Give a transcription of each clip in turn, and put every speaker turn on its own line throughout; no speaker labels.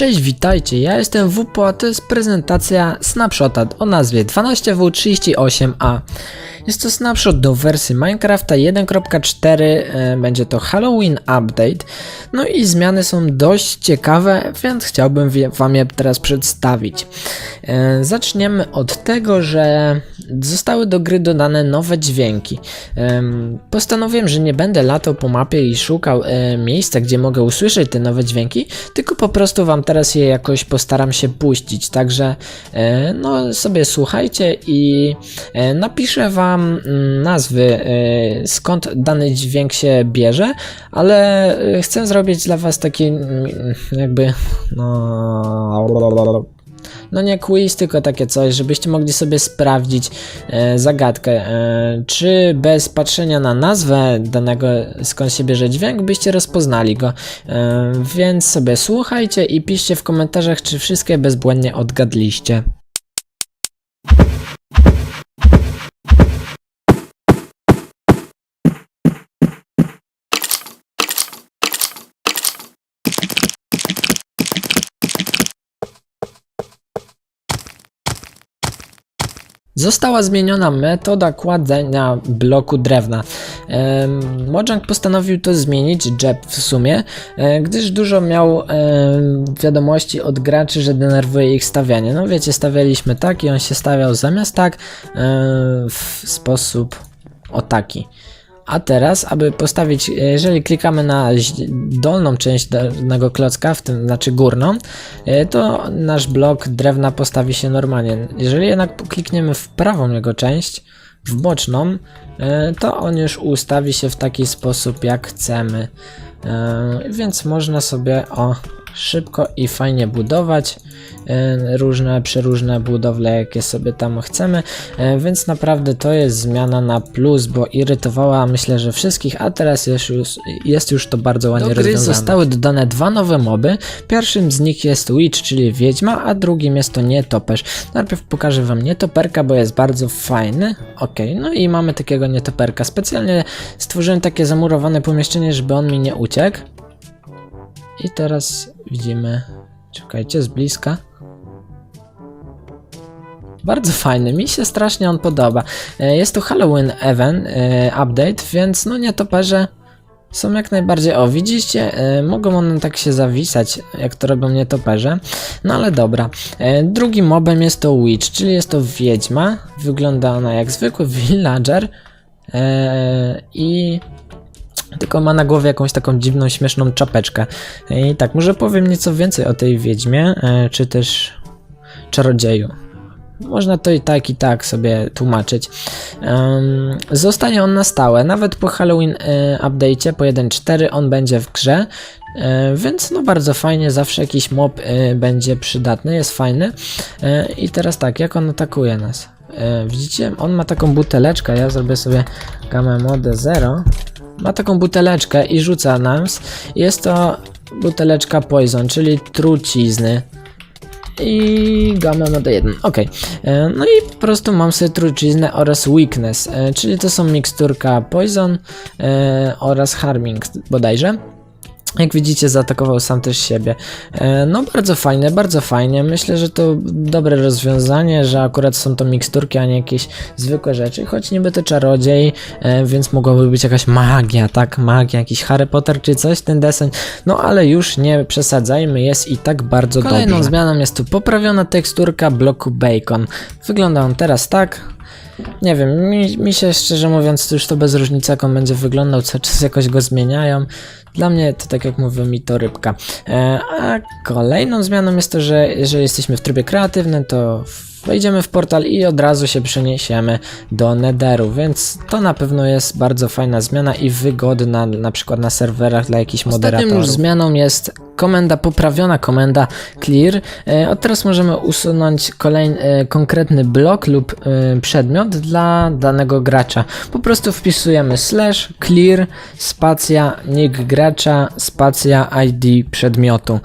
Cześć, witajcie, ja jestem WPO, a to jest prezentacja snapshota o nazwie 12W38A. Jest to snapshot do wersji Minecrafta 1.4, e, będzie to Halloween Update. No i zmiany są dość ciekawe, więc chciałbym wam je teraz przedstawić. E, Zaczniemy od tego, że zostały do gry dodane nowe dźwięki. Em, Postanowiłem, że nie będę latał po mapie i szukał e, miejsca, gdzie mogę usłyszeć te nowe dźwięki, tylko po prostu wam teraz je jakoś postaram się puścić. Także e, no sobie słuchajcie i e, napiszę wam mm, nazwy e, skąd dany dźwięk się bierze, ale chcę zrobić dla was taki mm, jakby no no nie quiz, tylko takie coś, żebyście mogli sobie sprawdzić e, zagadkę, e, czy bez patrzenia na nazwę danego, skąd się bierze dźwięk, byście rozpoznali go. E, więc sobie słuchajcie i piszcie w komentarzach, czy wszystkie bezbłędnie odgadliście. Została zmieniona metoda kładzenia bloku drewna. Mojang postanowił to zmienić, Jeb w sumie, e, gdyż dużo miał wiadomości od graczy, że denerwuje ich stawianie. No wiecie, stawialiśmy tak i on się stawiał zamiast tak e, w sposób o taki. A teraz, aby postawić, jeżeli klikamy na dolną część danego klocka, w tym znaczy górną, e, to nasz blok drewna postawi się normalnie. Jeżeli jednak klikniemy w prawą jego część, w boczną, e, to on już ustawi się w taki sposób jak chcemy. E, Więc można sobie o szybko i fajnie budować e, różne, przeróżne budowle, jakie sobie tam chcemy, e, więc naprawdę to jest zmiana na plus, bo irytowała myślę, że wszystkich, a teraz jest już, jest już to bardzo ładnie
Do gry
rozwiązane. zostały dodane dwa nowe moby, pierwszym z nich jest Witch, czyli Wiedźma, a drugim jest to Nietoperz. Najpierw pokażę wam Nietoperka, bo jest bardzo fajny, ok, no i mamy takiego Nietoperka, specjalnie stworzyłem takie zamurowane pomieszczenie, żeby on mi nie uciekł. I teraz widzimy, czekajcie, z bliska. Bardzo fajny, mi się strasznie on podoba. E, Jest to Halloween Event e, Update, więc no nietoperze są jak najbardziej. O, widzicie, e, mogą one tak się zawisać, jak to robią nietoperze. No ale dobra. Drugim mobem jest to Witch, czyli jest to wiedźma. Wygląda ona jak zwykły villager. I tylko ma na głowie jakąś taką dziwną, śmieszną czapeczkę. I tak, może powiem nieco więcej o tej wiedźmie, e, czy też czarodzieju. Można to i tak, i tak sobie tłumaczyć. Em, zostanie on na stałe, nawet po Halloween e, update'cie, po 1.4 on będzie w grze, e, więc no bardzo fajnie, zawsze jakiś mob e, będzie przydatny, jest fajny. E, I teraz tak, jak on atakuje nas? E, widzicie, on ma taką buteleczkę, ja zrobię sobie gamę mode 0. Ma taką buteleczkę i rzuca nas. Jest to buteleczka poison, czyli trucizny i gamma mode 1. Ok. E, No i po prostu mam sobie truciznę oraz weakness, e, czyli to są miksturka poison e, oraz harming bodajże. Jak widzicie, zaatakował sam też siebie. E, No, bardzo fajne, bardzo fajnie. Myślę, że to dobre rozwiązanie, że akurat są to miksturki, a nie jakieś zwykłe rzeczy. Choć niby to czarodziej, e, więc mogłaby być jakaś magia, tak? Magia, jakiś Harry Potter czy coś, ten deseń. No, ale już nie przesadzajmy, jest i tak bardzo Kolejną
dobrze.
zmianą jest tu poprawiona teksturka bloku bacon. Wygląda on teraz tak. Nie wiem, mi, mi się szczerze mówiąc to już to bez różnicy jak on będzie wyglądał, co czas jakoś go zmieniają. Dla mnie to tak jak mówię mi to rybka. E, a kolejną zmianą jest to, że jeżeli jesteśmy w trybie kreatywnym, to wejdziemy w portal i od razu się przeniesiemy do Netheru, więc to na pewno jest bardzo fajna zmiana i wygodna na przykład na serwerach dla jakichś moderatorów. Ostatnią już zmianą jest komenda poprawiona, komenda clear. E, Od teraz możemy usunąć kolejny e, konkretny blok lub przedmiot dla danego gracza. Po prostu wpisujemy slash clear spacja nick gracza spacja ID przedmiotu.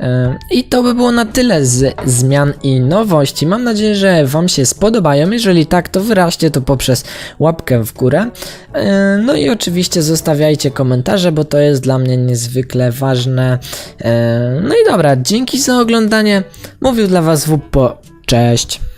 E, I to by było na tyle z zmian i nowości. Mam nadzieję, że Wam się spodobają. Jeżeli tak, to wyraźcie to poprzez łapkę w górę. E, No i oczywiście zostawiajcie komentarze, bo to jest dla mnie niezwykle ważne. E, No i dobra, dzięki za oglądanie. Mówił dla Was WPO. Cześć.